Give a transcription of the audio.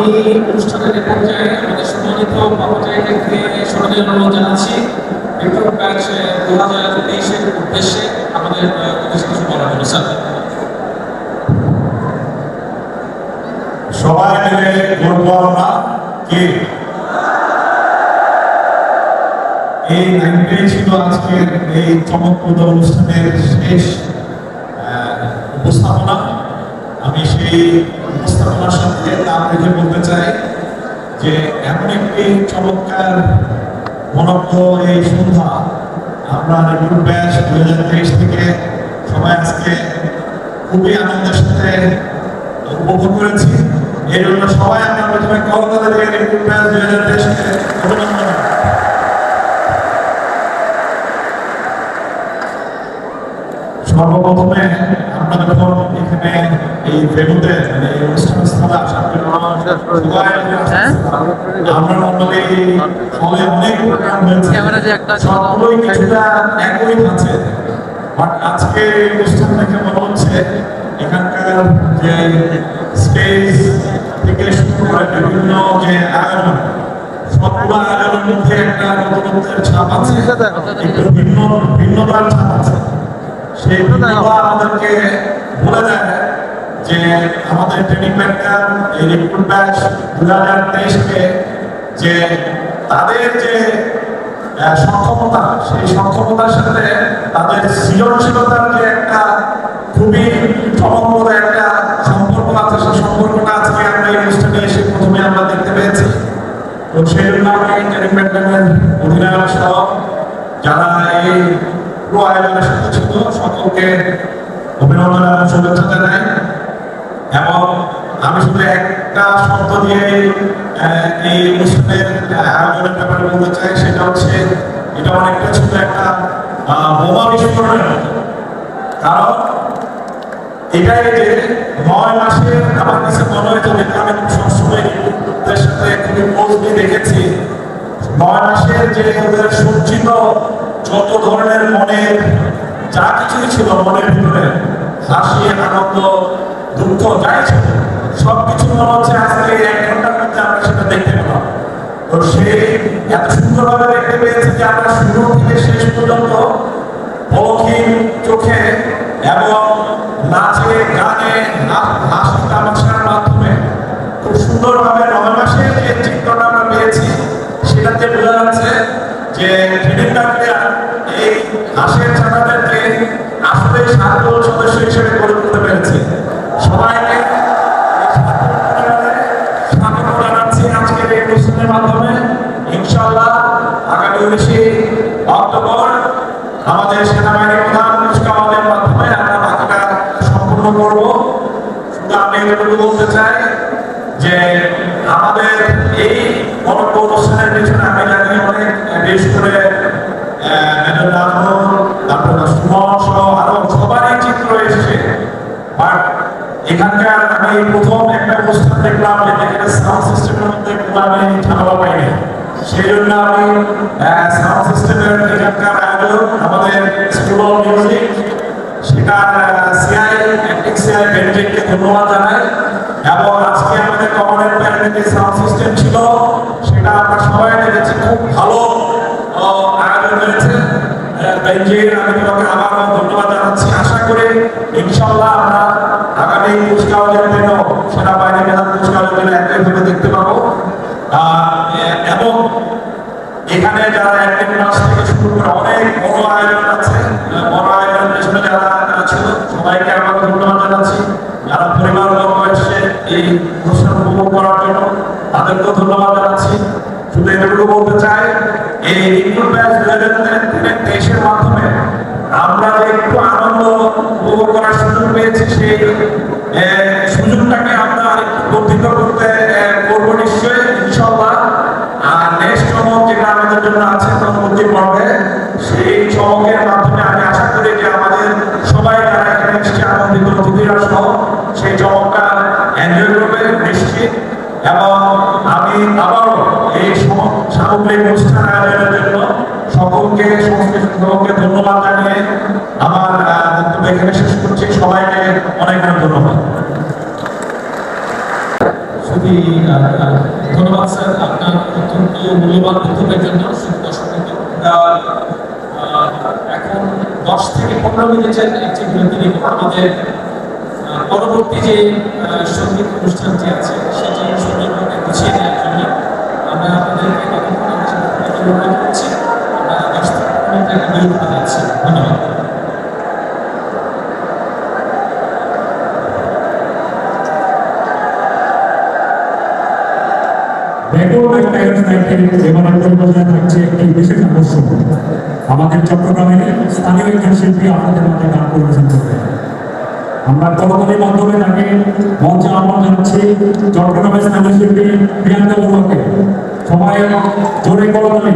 আমি অনুষ্ঠানের পর্যায়ে আমাদের সম্মানিত স্মরণীয় অনুরোধ জানাচ্ছি। বিক্রম ব্যাচ দু হাজার তেইশের উদ্দেশ্যে আমাদের আহ, কিছু বলার জন্য। স্যার। সবাই মিলে করব আমরা কি? এই লাইনটাই ছিল আজকের এই চমকপ্রদ অনুষ্ঠানের শেষ উপস্থাপনা। আমি সেই উপস্থাপনার সাথে নাম রেখে বলতে চাই যে এমন একটি চমৎকার মনজ্ঞ এই সন্ধ্যা আমরা রিভিউ ব্যাচ দুই হাজার তেইশ থেকে সবাই আজকে খুবই আনন্দের সাথে উপভোগ করেছি। এই জন্য সবাই আমরা প্রথমে কলকাতা থেকে রিভিউ ব্যাচ দুই হাজার তেইশকে অভিনন্দন। সর্বপ্রথমে আমরা যখন এখানে এই ভেনুতে মানে ক্যামেরা যে একটা একই আছে। বাট আজকে অনুষ্ঠান দেখে মনে হচ্ছে? এখানকার যে স্টেজ থেকে শুরু করে বিভিন্ন যে আয়োজন সবগুলো আয়োজনের মধ্যে একটা নতুনত্বের ছাপ আছে। একটু ভিন্ন ভিন্নতার ছাপ আছে। সেই আমাদেরকে বলে দেয়। যে আমাদের ট্রেনিং ব্যাংকার এই রিক্রুট ব্যাচ দু হাজার তেইশকে যে তাদের যে সক্ষমতা, সেই সক্ষমতার সাথে তাদের সৃজনশীলতার যে একটা খুবই চমকপ্রদ একটা সম্পর্ক আছে, সেই সম্পর্কটা আজকে আমরা এই অনুষ্ঠানে এসে প্রথমে আমরা দেখতে পেয়েছি। তো সেই জন্য আমি ট্রেনিং ব্যাংকারের অধিনায়ক সহ যারা এই পুরো আয়োজনের সাথে ছিল, সকলকে অভিনন্দন এবং শুভেচ্ছা জানাই। এবং আমি শুধু একটা শব্দ দিয়ে এই অনুষ্ঠানের আয়োজনের ব্যাপারে বলতে চাই, সেটা হচ্ছে, এটা অনেকটা ছিল একটা বোমা বিস্ফোরণের। কারণ এটাই যে নয় মাসে আমার কাছে মনে হয়েছে যেটা আমি সবসময় রিক্রুটদের সাথে খুবই দিয়ে দেখেছি নয় মাসের যে ওদের সঞ্চিত যত ধরনের মনের, যা কিছুই ছিল মনের ভিতরে, হাসি, আনন্দ দুঃখ যাই সব কিছু মনে হচ্ছে আজকে এক ঘণ্টার মধ্যে আমরা সেটা দেখতে পেলাম। তো সে এত সুন্দরভাবে দেখতে পেয়েছে যে আমরা শুরু থেকে শেষ পর্যন্ত বলহীন চোখে এবং নাচে, গানে হাসি তামাশার মাধ্যমে খুব সুন্দরভাবে নয় মাসের যে চিত্রটা আমরা পেয়েছি, সেটাতে বোঝা যাচ্ছে যে ট্রেনিং ডাক্তার এই হাসের ছাত্রদেরকে আসলে সার্বল সদস্য হিসেবে গড়ে তুলতে পেরেছে। সবাইকে স্বাগত মাধ্যমে ইনশাআল্লাহ আগামী উনিশে অক্টোবর আমাদের সেনাবাহিনী মাধ্যমে আমরা বাকিটা সম্পূর্ণ করব। শুধু আমি এটুকু বলতে চাই যে আমাদের এই মনজ্ঞ অনুষ্ঠানের পিছনে আমি অনেক বেশ করে মেজর দেখলাম এখানে সাউন্ড ঝামেলা পাইনি সেই জন্য আমি সাউন্ড সিস্টেমের এখানকার আয়োজক আমাদের school of music CI CI বেঞ্জিককে ধন্যবাদ জানাই। এবং আজকে আমাদের কমনের যে সাউন্ড সিস্টেম ছিল, সেটা আমরা সবাই দেখেছি, খুব ভালো আয়োজন হয়েছে। বেঞ্জির, আমি তোমাকে ধন্যবাদ জানাচ্ছি। আশা করি, ইনশাল্লাহ আমরা আগামী একইভাবে দেখতে পাবো এবং এখানে যারা একদিন মাস থেকে শুরু করে অনেক বড় আয়োজন আছে বড় আয়োজনের পেছনে যারা ছিল, সবাইকে আমরা ধন্যবাদ জানাচ্ছি। যারা পরিবার লোক এসে এই অনুষ্ঠান উপভোগ করার জন্য, তাদেরকেও ধন্যবাদ জানাচ্ছি। শুধু এটুকু বলতে চাই, এই রিক্রুট ব্যাচ দু হাজার তেইশের মাধ্যমে আমরা একটু আনন্দ উপভোগ করার সুযোগ পেয়েছি, সেই সেই চমকটা এনজয় করবে নিশ্চিত এবং আমি আবারও এই সামগ্রিক অনুষ্ঠান আয়োজনের জন্য সকলকে, সমস্ত সকলকে ধন্যবাদ জানিয়ে আমার বক্তব্য এখানে শেষ করছি। সবাইকে অনেক অনেক ধন্যবাদ। খুবই ধন্যবাদ স্যার। আপনার অত্যন্ত মূল্যবান বক্তব্যের জন্য এখন দশ থেকে পনেরো মিনিটের একটি বিরতি আমাদের পরবর্তী যে সংগীত অনুষ্ঠানটি আছে, সেটি সুন্দরভাবে গুছিয়ে নেওয়ার জন্য আমরা আপনাদেরকে করছি। আমরা একটা ধন্যবাদ। বিশেষ আমাদের চট্টগ্রামের স্থানীয় একজন শিল্পী আপনাদের মাঝে গান পরিবেশন করবে আমরা করতালির মাধ্যমে তাকে মঞ্চে আহ্বান জানাচ্ছি। চট্টগ্রামের স্থানীয় শিল্পী প্রিয়াঙ্কা বড়ুয়াকে সবাই জোরে করতালি